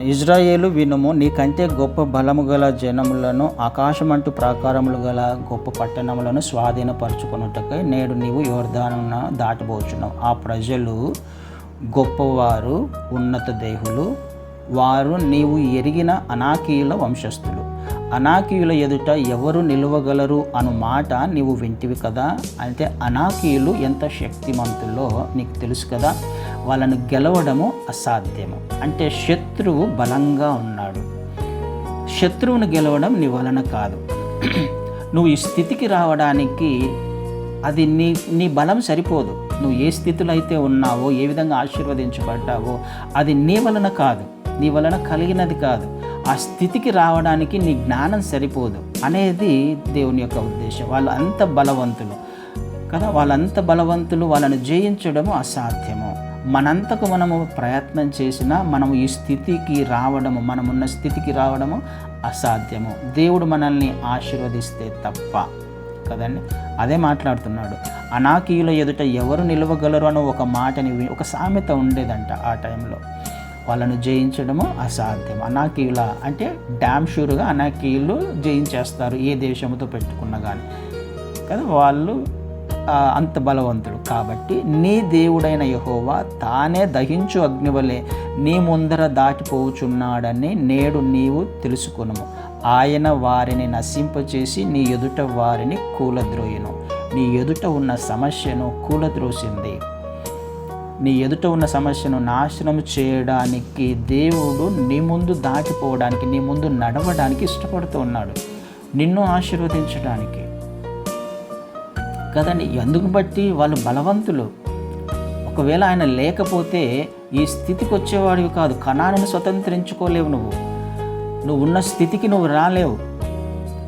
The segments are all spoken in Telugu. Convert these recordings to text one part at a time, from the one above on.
ఇజ్రాయేలు వినుము నీకంటే గొప్ప బలము గల జనములను ఆకాశమంటు ప్రాకారములు గల గొప్ప పట్టణములను స్వాధీనపరచుకున్నట్టుకై నేడు నీవు యోర్ధానున దాటబోచున్నావు. ఆ ప్రజలు గొప్పవారు ఉన్నత దేహులు వారు నీవు ఎరిగిన అనాకీయుల వంశస్థులు. అనాకీయుల ఎదుట ఎవరు నిలవగలరు అను మాట నీవు వింటివి కదా? అంటే అనాకీయులు ఎంత శక్తిమంతుల్లో నీకు తెలుసు కదా? వాళ్ళను గెలవడము అసాధ్యము. అంటే శత్రువు బలంగా ఉన్నాడు. శత్రువును గెలవడం నీ వలన కాదు. నువ్వు ఈ స్థితికి రావడానికి అది నీ నీ బలం సరిపోదు. నువ్వు ఏ స్థితిలో అయితే ఉన్నావో ఏ విధంగా ఆశీర్వదించబడ్డావో అది నీ వలన కాదు. నీ వలన కలిగినది కాదు. ఆ స్థితికి రావడానికి నీ జ్ఞానం సరిపోదు అనేది దేవుని యొక్క ఉద్దేశం. వాళ్ళు అంత బలవంతులు. కదా? వాళ్ళంత బలవంతులు వాళ్ళను జయించడము అసాధ్యము. మనంతకు మనము ప్రయత్నం చేసినా మనము ఈ స్థితికి రావడము మనమున్న స్థితికి రావడము అసాధ్యము. దేవుడు మనల్ని ఆశీర్వదిస్తే తప్ప కదండి? అదే మాట్లాడుతున్నాడు. అనాకీయుల ఎదుట ఎవరు నిలవగలరు అని ఒక మాటని ఒక సామెత ఉండేదంట ఆ టైంలో. వాళ్ళను జయించడము అసాధ్యం. అనాకీయుల అంటే డ్యామ్ షూర్గా అనాకీయులు జయించేస్తారు ఏ దేశంతో పెట్టుకున్నా కానీ కదా వాళ్ళు అంత బలవంతుడు. కాబట్టి నీ దేవుడైన యహోవా తానే దహించు అగ్నివలే నీ ముందర దాటిపోచున్నాడని నేడు నీవు తెలుసుకును ఆయన వారిని నశింపచేసి నీ ఎదుట వారిని కూలద్రోయును. నీ ఎదుట ఉన్న సమస్యను కూలద్రోసింది. నీ ఎదుట ఉన్న సమస్యను నాశనం చేయడానికి దేవుడు నీ ముందు దాటిపోవడానికి నీ ముందు నడవడానికి ఇష్టపడుతూ ఉన్నాడు. నిన్ను ఆశీర్వదించడానికి. కదండి? ఎందుకు బట్టి వాళ్ళు బలవంతులు? ఒకవేళ ఆయన లేకపోతే ఈ స్థితికి వచ్చేవాడివి కాదు. కణాలను స్వతంత్రించుకోలేవు నువ్వు. నువ్వు ఉన్న స్థితికి నువ్వు రాలేవు.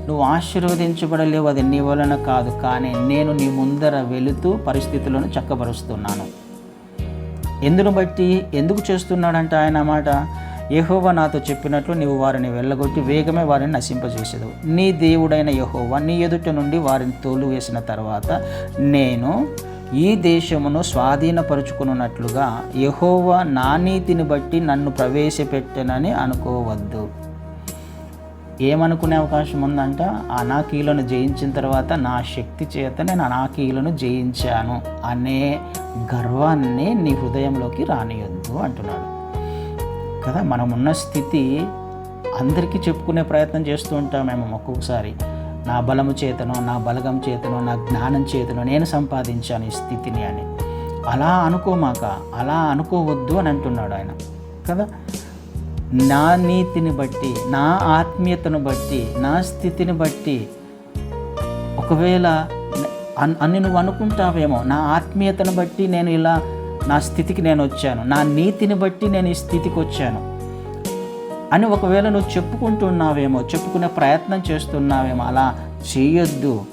నువ్వు ఆశీర్వదించబడలేవు. అది నీ వలన కాదు. కానీ నేను నీ ముందర వెళుతూ పరిస్థితులను చక్కబరుస్తున్నాను. ఎందును బట్టి? ఎందుకు చేస్తున్నాడంట ఆయన మాట? యహోవా నాతో చెప్పినట్లు నీవు వారిని వెళ్ళగొట్టి వేగమే వారిని నశింపజేసేదు నీ దేవుడైన యహోవా నీ ఎదుట నుండి వారిని తోలు వేసిన తర్వాత నేను ఈ దేశమును స్వాధీనపరుచుకున్నట్లుగా యహోవా నా నీతిని బట్టి నన్ను ప్రవేశపెట్టనని అనుకోవద్దు. ఏమనుకునే అవకాశం ఉందంట? అనాకీలను జయించిన తర్వాత నా శక్తి చేత నేను అనాకీలను జయించాను అనే గర్వాన్ని నీ హృదయంలోకి రానియొద్దు అంటున్నాడు. కదా మనం ఉన్న స్థితి అందరికీ చెప్పుకునే ప్రయత్నం చేస్తూ ఉంటాం మేము ఒక్కొక్కసారి. నా బలము చేతనో నా బలగం చేతనో నా జ్ఞానం చేతనో నేను సంపాదించాను ఈ స్థితిని అని. అలా అనుకోమాక అలా అనుకోవద్దు అని అంటున్నాడు ఆయన కదా? నా నీతిని బట్టి నా ఆత్మీయతను బట్టి నా స్థితిని బట్టి ఒకవేళ అన్- అని నువ్వు అనుకుంటావేమో నా ఆత్మీయతను బట్టి నేను ఇలా నా స్థితికి నేను వచ్చాను. నా నీతిని బట్టి నేను ఈ స్థితికి వచ్చాను. అని ఒకవేళ నువ్వు చెప్పుకుంటున్నావేమో చెప్పుకునే ప్రయత్నం చేస్తున్నావేమో అలా చేయొద్దు.